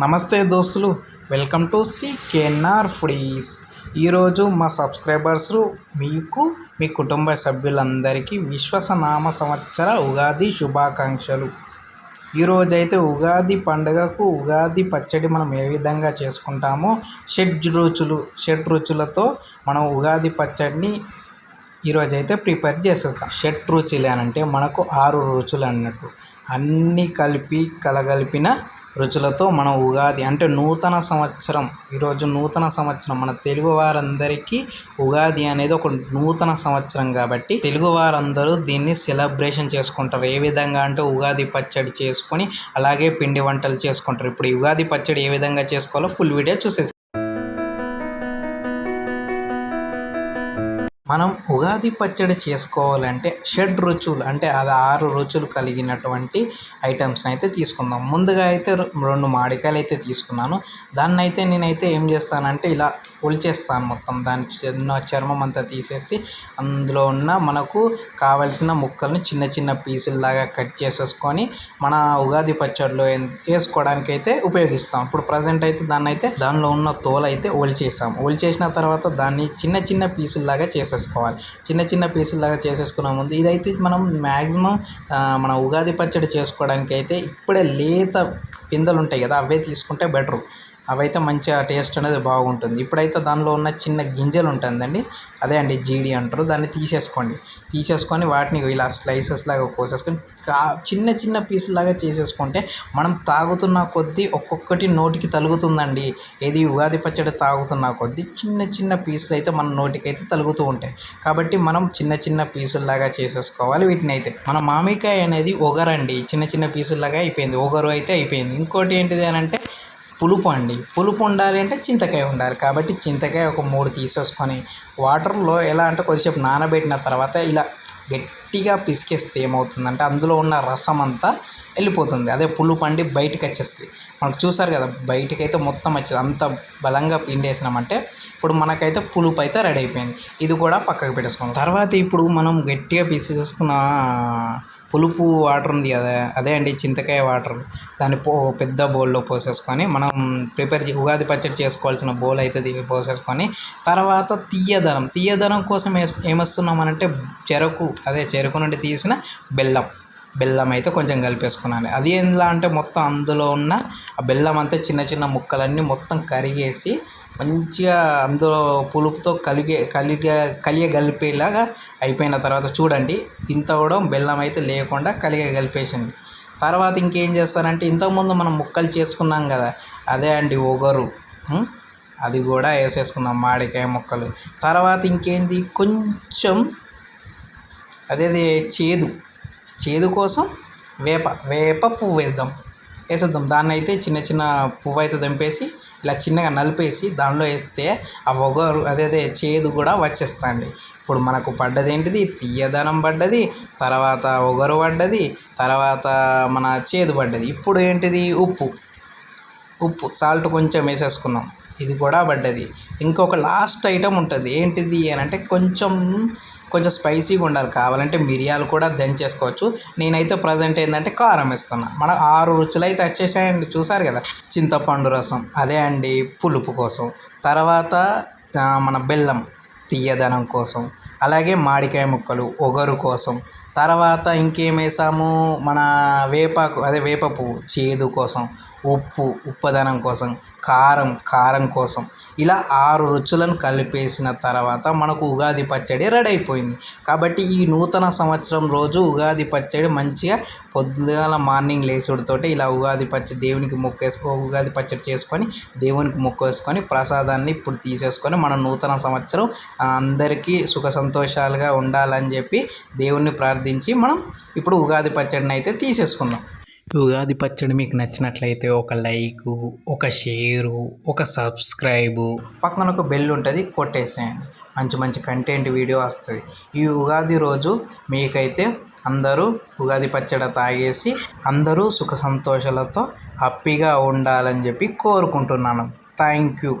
నమస్తే దోస్తులు. Welcome to Shri KNR foodies. ఈరోజు మా సబ్స్క్రైబర్స్ మీకు మీ కుటుంబ సభ్యులందరికీ విశ్వసనామ సంవత్సర ఉగాది శుభాకాంక్షలు. ఈరోజైతే ఉగాది పండుగకు ఉగాది పచ్చడి మనం ఏ విధంగా చేసుకుంటామో షడ్ రుచులు షడ్ రుచులతో మనం ఉగాది పచ్చడిని ఈరోజైతే ప్రిపేర్ చేసేస్తాం షట్ రుచులు అని అంటే మనకు ఆరు రుచులు అన్నట్టు. అన్నీ కలిపి కలగలిపిన రుచులతో మన ఉగాది అంటే నూతన సంవత్సరం. ఈరోజు నూతన సంవత్సరం. మన తెలుగు వారందరికీ ఉగాది అనేది ఒక నూతన సంవత్సరం కాబట్టి తెలుగు వారందరూ దీన్ని సెలబ్రేషన్ చేసుకుంటారు. ఏ విధంగా అంటే ఉగాది పచ్చడి చేసుకొని అలాగే పిండి వంటలు చేసుకుంటారు. ఇప్పుడు ఉగాది పచ్చడి ఏ విధంగా చేసుకోవాలో ఫుల్ వీడియో చూసేసి మనం ఉగాది పచ్చడి చేసుకోవాలంటే షడ్ రుచులు అంటే అది ఆరు రుచులు కలిగినటువంటి ఐటమ్స్ని అయితే తీసుకుందాం. ముందుగా అయితే రెండు మామిడికాయలు అయితే తీసుకున్నాను. దాన్ని అయితే నేనైతే ఏం చేస్తానంటే ఇలా ఒలిచేస్తాను మొత్తం దాని చిన్న చర్మం అంతా తీసేసి అందులో ఉన్న మనకు కావలసిన ముక్కలను చిన్న చిన్న పీసుల్లాగా కట్ చేసేసుకొని మన ఉగాది పచ్చడిలో వేసుకోవడానికి అయితే ఉపయోగిస్తాం. ఇప్పుడు ప్రజెంట్ అయితే దాన్ని అయితే దానిలో ఉన్న తోలు అయితే ఒలిచేసాం. ఒలిచేసిన తర్వాత దాన్ని చిన్న చిన్న పీసుల్లాగా చేసేసుకోవాలి. చిన్న చిన్న పీసుల్లాగా చేసేసుకున్న ముందు ఇదైతే మనం మ్యాక్సిమం మన ఉగాది పచ్చడి చేసుకోవడానికి అయితే ఇప్పుడే లేత పిందెలు ఉంటాయి కదా అవే తీసుకుంటే బెటరు. అవైతే మంచిగా టేస్ట్ అనేది బాగుంటుంది. ఇప్పుడైతే దానిలో ఉన్న చిన్న గింజలు ఉంటుందండి. అదే అండి జీడి అంటారు. దాన్ని తీసేసుకోండి. తీసేసుకొని వాటిని ఇలా స్లైసెస్ లాగా కోసేసుకొని కా చిన్న చిన్న పీసులాగా చేసేసుకుంటే మనం తాగుతున్న కొద్దీ ఒక్కొక్కటి నోటికి తలుగుతుందండి. ఏది ఉగాది పచ్చడి తాగుతున్న కొద్దీ చిన్న చిన్న పీసులు అయితే మన నోటికి అయితే తలుగుతూ ఉంటాయి. కాబట్టి మనం చిన్న చిన్న పీసుల్లాగా చేసేసుకోవాలి వీటిని అయితే. మన మామిడికాయ అనేది ఒగరండి. చిన్న చిన్న పీసుల్లాగా అయిపోయింది. ఒగరు అయితే అయిపోయింది. ఇంకోటి ఏంటిది అని అంటే పులుపు అండి. పులుపు ఉండాలి అంటే చింతకాయ ఉండాలి. కాబట్టి చింతకాయ ఒక మూడు తీసేసుకొని వాటర్లో ఎలా అంటే కొద్దిసేపు నానబెట్టిన తర్వాత ఇలా గట్టిగా పిసికేస్తే ఏమవుతుందంటే అందులో ఉన్న రసం అంతా వెళ్ళిపోతుంది. అదే పులుపు అండి బయటకు వచ్చేస్తుంది. మనకు చూసారు కదా బయటకైతే అయితే మొత్తం వచ్చేది. అంత బలంగా పిండేసినామంటే ఇప్పుడు మనకైతే పులుపు అయితే రెడీ అయిపోయింది. ఇది కూడా పక్కకు పెట్టేసుకుందాం. తర్వాత ఇప్పుడు మనం గట్టిగా పిసికేసుకున్న పులుపు వాటర్ ఉంది కదా అదే అండి చింతకాయ వాటర్. దాన్ని పో పెద్ద బౌల్లో పోసేసుకొని మనం ప్రిపేర్ చే- ఉగాది పచ్చడి చేసుకోవాల్సిన బౌల్ అయితే పోసేసుకొని తర్వాత తీయదనం. తీయదనం కోసం ఏస్- ఏమేస్తున్నామనంటే చెరకు అదే చెరుకు నుండి తీసిన బెల్లం. బెల్లం అయితే కొంచెం కలిపేసుకున్నాను. అది ఎలా అంటే మొత్తం అందులో ఉన్న ఆ బెల్లం అంతా చిన్న చిన్న ముక్కలన్నీ మొత్తం కరిగేసి మంచిగా అందులో పులుపుతో కలిగే కలిగే కలియ కలిపేలాగా అయిపోయిన తర్వాత చూడండి ఇంత కూడా బెల్లం అయితే లేకుండా కలిగే కలిపేసింది తర్వాత ఇంకేం చేస్తారంటే ఇంతకుముందు మనం ముక్కలు చేసుకున్నాం కదా అదే అండి ఒగరు. అది కూడా వేసేసుకుందాం మామిడికాయ ముక్కలు. తర్వాత ఇంకేంది? కొంచెం అదేది? చేదు. చేదు కోసం వేప వేప పువ్వు వేద్దాం. వేసేద్దాం. దాన్ని అయితే చిన్న చిన్న పువ్వు అయితే దంపేసి ఇలా చిన్నగా నలిపేసి దానిలో వేస్తే ఆ ఒగరు అదే అదే చేదు కూడా వచ్చేస్తా అండి ఇప్పుడు మనకు పడ్డది ఏంటిది? తీయదనం పడ్డది తర్వాత ఒగరు పడ్డది తర్వాత మన చేదు పడ్డది. ఇప్పుడు ఏంటిది? ఉప్పు. ఉప్పు. సాల్ట్ కొంచెం వేసేసుకున్నాం. ఇది కూడా పడ్డది. ఇంకొక లాస్ట్ ఐటమ్ ఉంటుంది. ఏంటిది అని అంటే కొంచెం కొంచెం స్పైసీగా ఉండాలి. కావాలంటే మిరియాలు కూడా దంచేసుకోవచ్చు. నేనైతే ప్రజెంట్ ఏంటంటే కారం ఇస్తున్నా మన ఆరు రుచులు అయితే వచ్చేసాయండి. చూసారు కదా? చింతపండు రసం అదే అండి పులుపు కోసం. తర్వాత మన బెల్లం. తీయదనం కోసం. అలాగే మామిడికాయ ముక్కలు ఒగరు కోసం. తర్వాత ఇంకేం వేసాము మన వేపాకు అదే వేప పువ్వు చేదు కోసం. ఉప్పు ఉప్పదనం కోసం. కారం కారం కోసం. ఇలా ఆరు రుచులను కలిపేసిన తర్వాత మనకు ఉగాది పచ్చడి రెడీ అయిపోయింది కాబట్టి ఈ నూతన సంవత్సరం రోజు ఉగాది పచ్చడి మంచిగా పొద్దుగాల మార్నింగ్ లేచుడితోటే ఇలా ఉగాది పచ్చడి దేవునికి మొక్కేసుకో ఉగాది పచ్చడి చేసుకొని దేవునికి మొక్కేసుకొని ప్రసాదాన్ని ఇప్పుడు తీసేసుకొని మన నూతన సంవత్సరం అందరికీ సుఖ సంతోషాలుగా ఉండాలని చెప్పి దేవుణ్ణి ప్రార్థించి మనం ఇప్పుడు ఉగాది పచ్చడిని అయితే తీసేసుకుందాం. ఉగాది పచ్చడి మీకు నచ్చినట్లయితే ఒక లైక్ ఒక షేరు ఒక సబ్స్క్రైబు. పక్కన ఒక బెల్ ఉంటుంది కొట్టేసేయండి. మంచి మంచి కంటెంట్ వీడియో వస్తుంది. ఈ ఉగాది రోజు మీకైతే అందరూ ఉగాది పచ్చడి తాగేసి అందరూ సుఖ సంతోషాలతో హ్యాపీగా ఉండాలని చెప్పి కోరుకుంటున్నాను. Thank you